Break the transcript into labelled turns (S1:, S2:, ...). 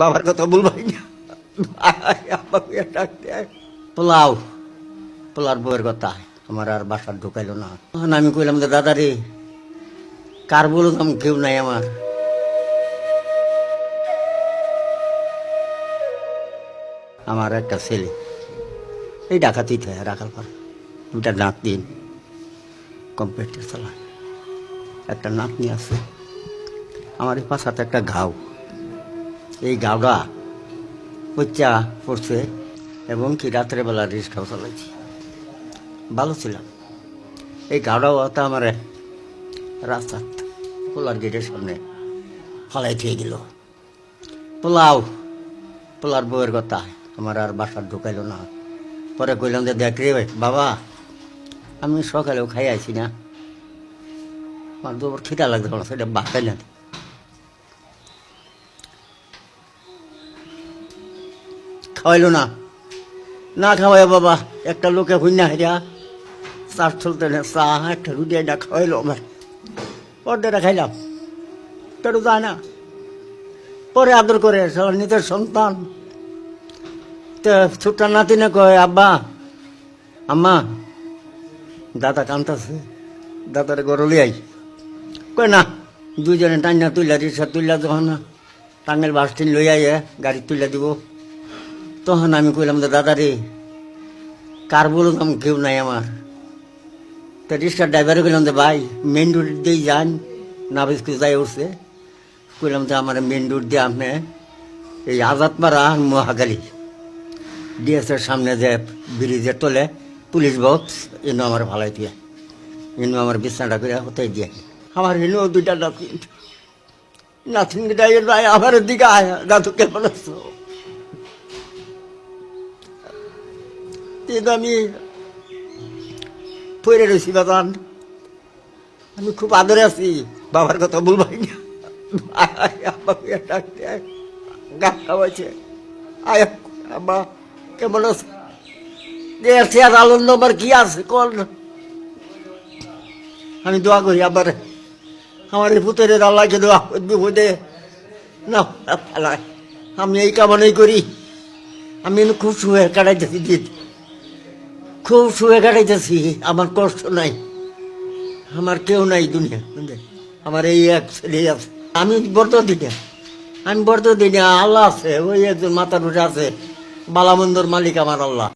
S1: বাবার কথা বলবাই না। আমাকে ডাকতে পোলাও, পোলার বউয়ের কথা। আমার আর বাসার ঢুকাইলো না। তখন আমি কইলাম যে দাদা রে কার বলতাম কেউ নাই আমার? আমার একটা ছেলে। এই ডাকাতি থাকে রাখার পর দুটা নাত দিন কম্পিউটার চালায় একটা নাতনি আছে। আমার এই পাশাতে একটা ঘাও এই ঘাওটা পচা পড়ছে এবং কি রাত্রেবেলা রিক্সাও চালাইছি। ভালো ছিলাম। এই ঘাওটাও তো আমার রাস্তা পোলার গেটের সামনে ফালাই থেকে গেল পোলাও, পোলার বউয়ের কথা আমার আর বাসার ঢুকাইলো না। পরে কইলাম যে, দেখ রে বাবা, আমি সকালেও খাই আছি না। আমার দুপুর খিদা লাগতো না সেটা বাসাই না খাওয়াইলো না। না খাওয়াই বাবা, একটা লোকে হুইনা হেরিয়া, চার চলতে না, চা, একটা রুটি একটা খাওয়াইলো আমার। অর্ডারটা খাইলাম। কেন যায় না। পরে আদর করে নিজের সন্তান। তো নাতি না কয়, আব্বা, আম্মা, দাদা কান্তাছে দাদারে গরলি আই কয়, না, দুইজনে টান্না তুইলা, রিক্সা তুইলা যখন টাঙ্গের বাস ট্রেন লই আইয়ে গাড়ি তুইলা দিব। তখন আমি কইলাম দাদা রে কার বলতাম কেউ নাই আমার? তো রিক্সার ড্রাইভারে কইলাম যে, ভাই মেন রোড দিয়ে যান না বেশ কিছু যাই উঠছে। কইলাম যে, আমার মেন রোড দিয়ে আপনি এই আজাদপাড়া মহাকালী ডিএসের সামনে যে ব্রিজের তলে পুলিশ বক্স এনে আমার ভালাই দিয়ে এনে আমার বিছানাটা করে হতে দিয়ে আমার এনেও দুইটা নাতিন নাতিন আমার দিকে আয় দাদু কেমন কিন্তু আমি পড়ে রয়েছি বাজান। আমি খুব আদরে আছি। বাবার কথা বলবাই না। আমাকে ডাকতে আয় গা খাওয়াইছে আয় আব্বা, কেমন আছে? দেখছি আর আনন্দ আমার কি আছে কল আমি দোয়া করি আবার আমার এই পুতরে আল্লাহকে দোয়া বিপদে না আমি এই কামনাই করি। আমি খুব শুয়ে কাটাইতেছি দিন। খুব শুয়ে কাটাইতেছি, আমার কষ্ট নাই। আমার কেউ নাই দুনিয়া? আমার এই এক ছেলে আছে। আমি বর্ত দিনে আমি বর্ত দিনে আল্লাহ আছে, ওই একজন মাতার উঠে আছে, বালামন্দর মালিক আমার আল্লাহ।